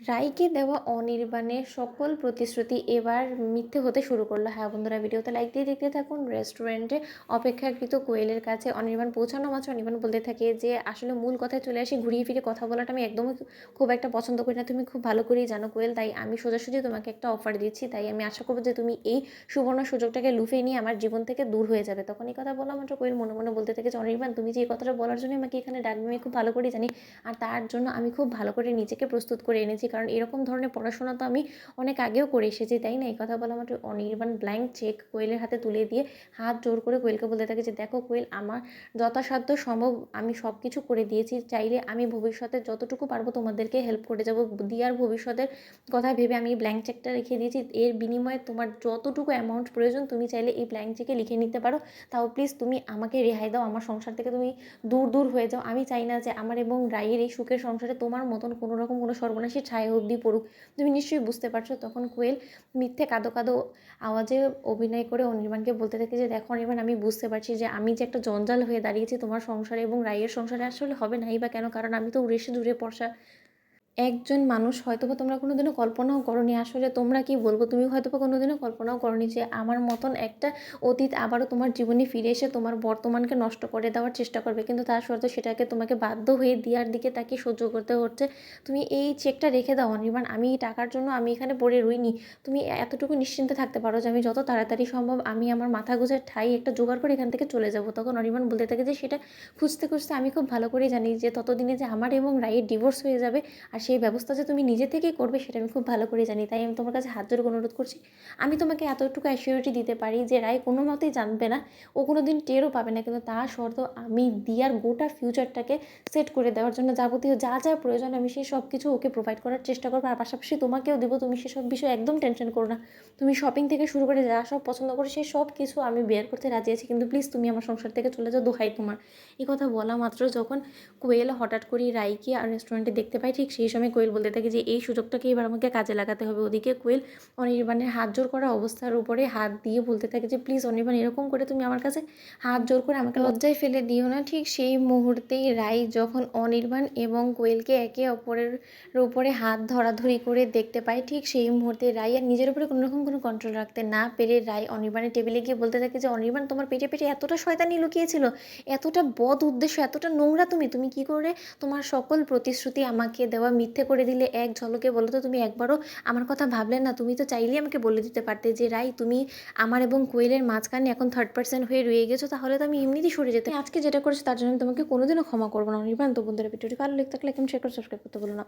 রাইকে দেওয়া অনির্বাণের সকল প্রতিশ্রুতি এবার মিথ্যে হতে শুরু করল। হ্যাঁ বন্ধুরা, ভিডিওতে লাইক দিয়ে দেখতে থাকুন। রেস্টুরেন্টে অপেক্ষাকৃত কোয়েলের কাছে অনির্বাণ পৌঁছানো মাত্র। অনির্বাণ বলতে থাকে যে, আসলে মূল কথায় চলে আসি, ঘুরিয়ে ফিরে কথা বলাটা আমি একদমই খুব একটা পছন্দ করি না। তুমি খুব ভালো করেই জানো কোয়েল, তাই আমি সোজাসুজি তোমাকে একটা অফার দিচ্ছি। তাই আমি আশা করব যে তুমি এই সুবর্ণ সুযোগটাকে লুফে নিয়ে আমার জীবন থেকে দূর হয়ে যাবে। তখন এই কথা বলা মাত্র কোয়েল মনে মনে বলতে থাকে যে, অনির্বাণ, তুমি যে এই কথাটা বলার জন্য আমাকে এখানে ডাকবে, আমি খুব ভালো করেই জানি। আর তার জন্য আমি খুব ভালো করে নিজেকে প্রস্তুত করে এনেছি। কারণ এরকম ধরনের পড়াশোনা তো আমি অনেক আগেও করে এসেছি, তাই না? এই কথা বলা মাত্র অনির্বাণ ব্ল্যাঙ্ক চেক কোয়েলের হাতে তুলে দিয়ে হাত জোর করে কোয়েলকে বলতে থাকে যে, দেখো কোয়েল, আমার যথাসাধ্য সম্ভব আমি সব কিছু করে দিয়েছি, চাইলে আমি ভবিষ্যতে যতটুকু পারব তোমাদেরকে হেল্প করে যাব। দিয়ার ভবিষ্যতের কথা ভেবে আমি ব্ল্যাঙ্ক চেকটা রেখে দিয়েছি। এর বিনিময়ে তোমার যতটুকু অ্যামাউন্ট প্রয়োজন, তুমি চাইলে এই ব্ল্যাঙ্ক চেকে লিখে নিতে পারো। তাও প্লিজ তুমি আমাকে রেহাই দাও, আমার সংসার থেকে তুমি দূর দূর হয়ে যাও। আমি চাই না যে আমার এবং রায়ের এই সুখের সংসারে তোমার মতন কোনো রকম কোনো সর্বনাশী ছায়া অবধি পড়ুক। তুমি নিশ্চয়ই বুঝতে পারছ তখন কোয়েল মিথ্যে কাঁদো কাঁদো আওয়াজে অভিনয় করে অনির্বাণকে বলতে থাকে যে, দেখো অনির্বাণ, আমি বুঝতে পারছি যে আমি যে একটা জঞ্জাল হয়ে দাঁড়িয়েছি তোমার সংসারে এবং রায়ের সংসারে আসলে হবে নাই বা কেন? কারণ আমি তো উড়েসে দূরে পড়সা একজন মানুষ হয়তো বা তোমরা কোনোদিনও কল্পনাও করনি। আসলে তোমরা কি বলব? তুমি হয়তোবা কোনোদিনও কল্পনাও করনি যে আমার মতন একটা অতীত আবারও তোমার জীবনে ফিরে এসে তোমার বর্তমানকে নষ্ট করে দেওয়ার চেষ্টা করবে। কিন্তু তার সত্ত্বেও সেটাকে তোমাকে বাধ্য হয়ে দেওয়ার দিকে তাকে সহ্য করতে হচ্ছে। তুমি এই চেকটা রেখে দাও, অনির্বাণ। আমি এই টাকার জন্য আমি এখানে পড়ে রইনি। তুমি এতটুকু নিশ্চিন্তে থাকতে পারো যে আমি যত তাড়াতাড়ি সম্ভব আমি আমার মাথা গোজার ঠাই একটা জোগাড় করে এখান থেকে চলে যাব। তখন অনির্বাণ বলতে থাকে যে সেটা খুঁজতে খুঁজতে আমি খুব ভালো করেই জানি যে ততদিনে যে আমার এবং রায়ের ডিভোর্স হয়ে যাবে, আর সেই ব্যবস্থা যে তুমি নিজে থেকেই করবে সেটা আমি খুব ভালো করে জানি, তাই আমি তোমার কাছে হাত জোর অনুরোধ করছি। আমি তোমাকে এতটুকু অ্যাসিউরিটি দিতে পারি যে রায় কোনো মতেই জানবে না, ও কোনো দিন টেরও পাবে না, কিন্তু তা শর্ত আমি দিয়ার গোটা ফিউচারটাকে সেট করে দেওয়ার জন্য যাবতীয় যা যা প্রয়োজন আমি সেই সব কিছু ওকে প্রোভাইড করার চেষ্টা করব। আর পাশাপাশি তোমাকেও দেবো, তুমি সেসব বিষয়ে একদম টেনশন করো না। তুমি শপিং থেকে শুরু করে যা সব পছন্দ করো সেই সব কিছু আমি বের করতে রাজি আছি, কিন্তু প্লিজ তুমি আমার সংসার থেকে চলে যাও, দোহাই তোমার। এই কথা বলা মাত্র যখন কোয়েল হঠাৎ করে রাইকে আর রেস্টুরেন্টে দেখতে পাই ঠিক সেই সময় কোয়েল বলতে থাকে যে, এই সুযোগটাকে এবার আমাকে কাজে লাগাতে হবে। ওদিকে কোয়েল অনির্বাণের হাত জোর করা অবস্থার উপরে হাত দিয়ে বলতে থাকে যে, প্লিজ অনির্বাণ, এরকম করে তুমি আমার কাছে হাত জোর করে আমাকে লজ্জায় ফেলে দিও না। ঠিক সেই মুহূর্তেই রাই যখন অনির্বাণ এবং কোয়েলকে একে অপরের উপরে হাত ধরাধরি করে দেখতে পায়, ঠিক সেই মুহূর্তে রাই আর নিজের উপরে কোনো রকম কোনো কন্ট্রোল রাখতে না পেরে রাই অনির্বাণের টেবিলে গিয়ে বলতে থাকে যে, অনির্বাণ, তোমার পেটে পেটে এতটা শয়তানি লুকিয়েছিল, এতটা বদ উদ্দেশ্য, এতটা নোংরা তুমি তুমি কি করে তোমার সকল প্রতিশ্রুতি আমাকে দেওয়া মিথ্যে করে দিলে এক ঝলকে বলো তো তুমি একবারও আমার কথা ভাবলে না? তুমি তো চাইলেই আমাকে বলে দিতে পারতে যে, রাই, তুমি আমার এবং কোয়েলের মাঝখানে এখন থার্ড পার্সন হয়ে রয়ে গেছো, তাহলে তো আমি এমনিতেই সরে যেতে আজকে যেটা করেছ তার জন্য তোমাকে কোনোদিনও ক্ষমা করব না। অনির্বাণ তো বন্ধুরা ভিডিওটি ভালো লেগে থাকলে কেমন শেয়ার করে সাবস্ক্রাইব করতে বলো না।